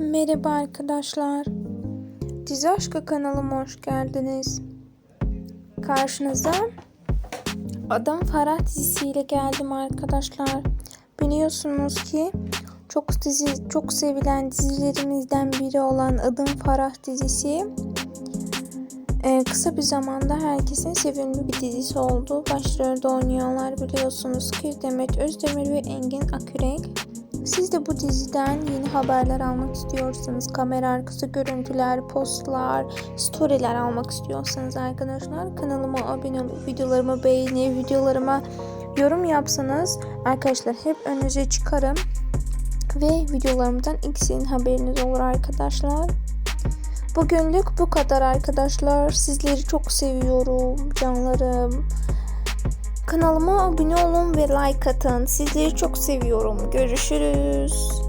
Merhaba arkadaşlar. Dizi Aşkı kanalıma hoş geldiniz. Karşınıza Adam Farah dizisiyle geldim arkadaşlar. Biliyorsunuz ki çok dizi çok sevilen dizilerimizden biri olan Adım Farah dizisi e, kısa bir zamanda herkesin sevimli bir dizisi oldu. Başrolde oynuyorlar biliyorsunuz ki Demet Özdemir ve Engin Akürek. Siz de bu diziden yeni haberler almak istiyorsanız, kamera arkası görüntüler, postlar, storyler almak istiyorsanız arkadaşlar kanalıma abone olup videolarımı beğenip videolarıma yorum yapsanız arkadaşlar hep önünüze çıkarım ve videolarımdan ilk sizin haberiniz olur arkadaşlar. Bugünlük bu kadar arkadaşlar. Sizleri çok seviyorum canlarım. Kanalıma abone olun ve like atın. Sizleri çok seviyorum. Görüşürüz.